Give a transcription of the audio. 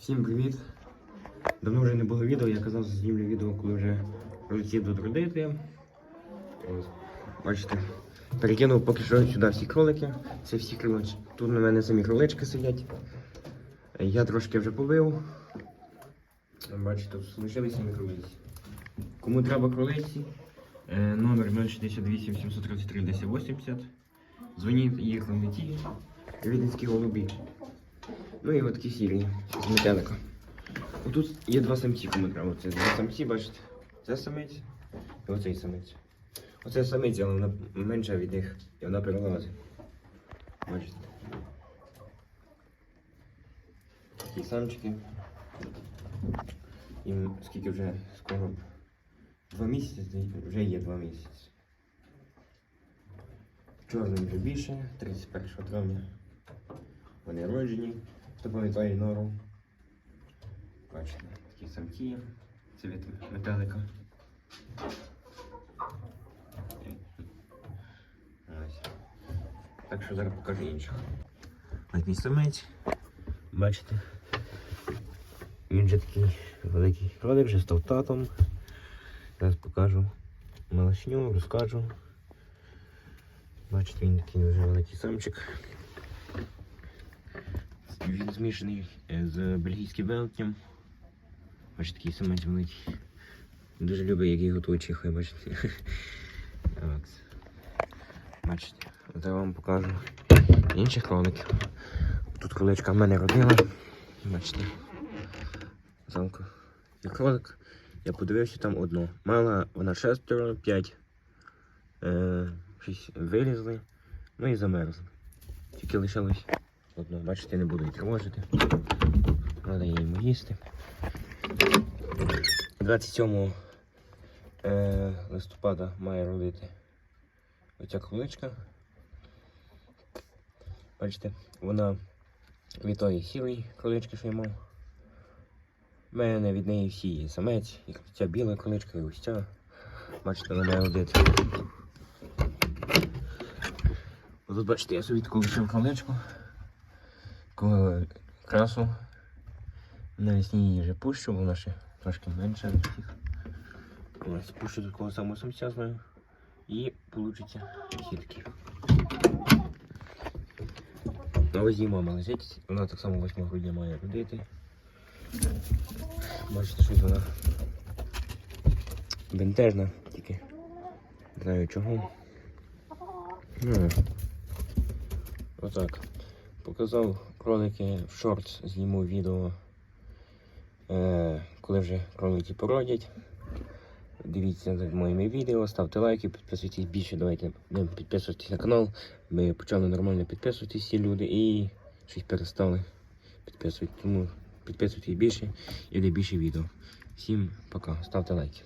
Всім привіт! Давно вже не було відео, я казав, знімлю відео, коли вже родити. Ось, Бачите, перекинув поки що сюди всі кролики. Це всі кролички. Тут на мене самі кролички сидять. Я трошки вже побив. Бачите, залишилися самі кролиці. Кому треба кролиці, е, номер 068 733 1080. Дзвоніть їх на. Віденські голубі. Ну і такі сірі з метелика. Тут є два самці, кому треба. Це два самці, бачите? Це самець і оцей самець. Оце самець, але вона менша від них і вона перелазить. Бачите? Такі самчики. Їм скільки вже скоро два місяці, вже є два місяці. Чорним вже більше, 31 травня. Вони роджені, пам'ятає нору. Бачите, такі самці. Це від метелика. Ось. Так що зараз покажу інших. Ось мій самець. Бачите. Він же такий великий кролик, вже став татом. Зараз покажу малашню, розкажу. Бачите, він такий вже великий самчик. Він змішаний е, з бельгійським велетнем. Бачите, такий самець великий. Дуже любить, як їх готують чихи, бачите. Бачите, я вам покажу інших кроликів. Тут кроличка в мене родила. Бачите. Замку. І кролик. Я подивився там одну. Мала вона шестеро, п'ять. Е, шість вилізли. Ну і замерзли. Тільки лишилось одно. Бачите, не буду її тривожити. Треба їй їсти. 27 е, листопада має родити оця кроличка. Бачите, вона від тої сірої кролички, що я мав. У мене від неї всі є самець, і ця біла кроличка, і ось ця. Бачите, вона родити. Тут бачите, я собі таку кроличку. Таку красу. Навесні її вже пущу, вона ще трошки менша від всіх. Ось пущу такого самого самця знаю. І получиться сітки. На возі мама лежить, вона так само 8 грудня має родити. Бачите, що вона бентежна тільки. Не знаю чого. Ну, отак. Показав кролики в шорт, зніму відео, е, коли вже кролики породять. Дивіться за моїми відео, ставте лайки, підписуйтесь більше, давайте будемо підписуватись на канал. Ми почали нормально підписуватись всі люди і щось перестали підписувати. Тому підписуйтесь більше і буде більше відео. Всім пока, ставте лайки.